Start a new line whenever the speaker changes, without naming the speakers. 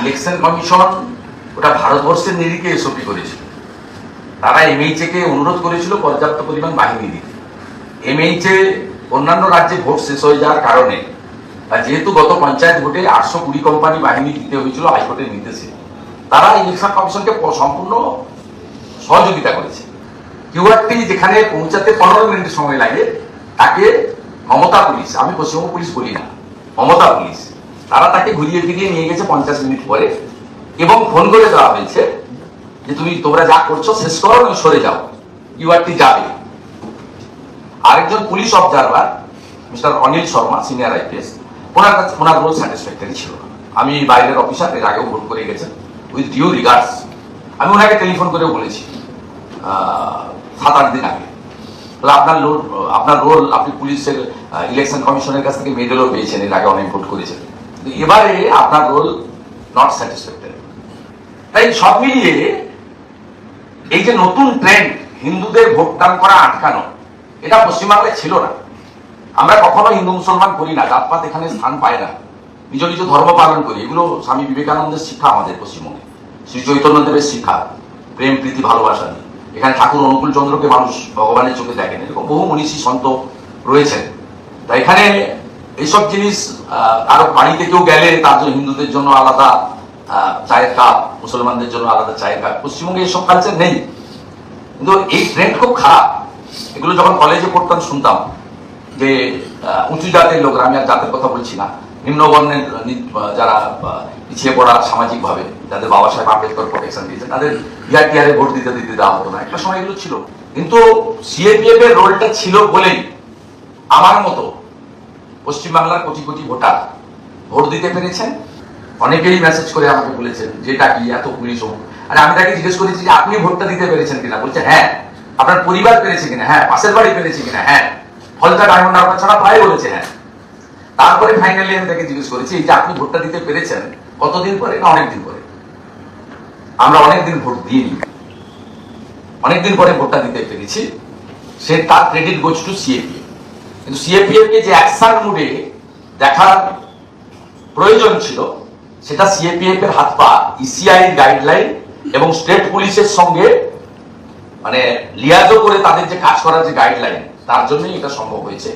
Election commission ওটা ভারতবর্ষের নিরিখে এসওপি করেছিল। তারা এমএইচএ কে অনুরোধ করেছিল পর্যাপ্ত পরিমাণ বাহিনী দিতে। এমএইচএ অন্যান্য রাজ্যে ভোট শেষ হয়ে যাওয়ার কারণে যেহেতু গত পঞ্চায়েত ভোটে আটশো কুড়ি কোম্পানি বাহিনী দিতে হয়েছিল হাইকোর্টের নির্দেশে, তারা ইলেকশন কমিশনকে সম্পূর্ণ সহযোগিতা করেছে। কিউআরটি যেখানে পৌঁছাতে পনেরো মিনিট সময় লাগে, তাকে মমতা পুলিশ, আমি পশ্চিমবঙ্গ পুলিশ বলি না, মমতা পুলিশ তারা তাকে ঘুরিয়ে ফিরিয়ে নিয়ে গেছে পঞ্চাশ মিনিট পরে এবং ফোন করে দেওয়া হয়েছে যে তুমি, তোমরা যা করছ শেষ করো না সরে যাও। কিউআরটি যাবে। আরেকজন police observer mister Anil Sharma senior IPS ওনার কাছে ওনার রোল স্যাটিসফ্যাক্টরি ছিল আমি বাইরের অফিসার, এর আগেও ভোট করে গেছেন উইথ ডিউ রিগার্ডস আমি ওনাকে টেলিফোন করে বলেছি সাত আট দিন আগে। আপনার রোল আপনার রোল আপনি পুলিশের ইলেকশন কমিশনের কাছ থেকে মেডেলও পেয়েছেন, এর আগে অনেক ভোট করেছেন। এবারে আপনার রোল নট স্যাটিসফ্যাক্টরি তাই সব মিলিয়ে এই যে নতুন ট্রেন্ড হিন্দুদের ভোটদান করা আটকানো, এটা পশ্চিমবাংলায় ছিল না। আমরা কখনো হিন্দু মুসলমান করি না, জাতপাত এখানে স্থান পায় না। নিজ নিজ ধর্ম পালন করি, এগুলো স্বামী বিবেকানন্দের শিক্ষা আমাদের পশ্চিমবঙ্গে। শ্রী চৈতন্যদেবের শিক্ষা, প্রেম, প্রীতি, ভালোবাসা নিয়ে। এখানে ঠাকুর অনুকূল চন্দ্রকে মানুষ ভগবানের চোখে দেখেন, এরকম বহু মনীষী সন্ত রয়েছেন। তা এখানে এইসব জিনিস আহ, কারও বাড়িতে কেউ গেলে তার জন্য হিন্দুদের জন্য আলাদা চায়ের কাপ মুসলমানদের জন্য আলাদা চায়ের কাপ। পশ্চিমবঙ্গে এইসব কালচার নেই। কিন্তু এই ট্রেন্ড খুব খারাপ। এগুলো যখন কলেজে পড়তাম শুনতাম যে উঁচু জাতের লোকরা আমি আর জাতের কথা বলছি না নিম্নবর্ণের যারা পিছিয়ে পড়া সামাজিকভাবে যাদের বাবা সাহেব আম্বেদকর প্রোটেকশন দিয়েছে তাদের ইয়ার টিয়ারে ভোট দিতে দিতে দেওয়া হতো না। একটা সময় এগুলো ছিল। কিন্তু সিএপিএফ এর রোলটা ছিল বলেই আমার মতো পশ্চিমবাংলার কোটি কোটি ভোটার ভোট দিতে পেরেছেন? অনেকেই মেসেজ করে আমাকে বলেছেন, যেটা কি, এত পুলিশ হোক আর আমি তাকে জিজ্ঞেস করেছি যে, আপনি ভোটটা দিতে পেরেছেন কিনা? বলছে হ্যাঁ আপনার পরিবার পেরেছে কিনা? হ্যাঁ পাশের বাড়ি পেরেছে কিনা? হ্যাঁ ফলতা ডায়মন্ড আপনার ছাড়া ভাই বলেছে হ্যাঁ। তারপরে ফাইনালি আমি তাকে জিজ্ঞেস করেছি যে আপনি ভোটটা দিতে পেরেছেন, কতদিন পরে না অনেকদিন পরে? আমরা অনেকদিন ভোট দিইনি। অনেকদিন পরে ভোটটা দিতে পেরেছি। সে তার ক্রেডিট গোজ টু সিএপিএফ কিন্তু সিএপিএফ যে অ্যাকশন মুডে দেখার প্রয়োজন ছিল, সেটা সিএপিএফ এর হাত পা ইসিআই গাইডলাইন এবং স্টেট পুলিশের সঙ্গে মানে লিয়াজও করে তাদের যে কাজ করার যে গাইডলাইন তার জন্যই এটা সম্ভব হয়েছে।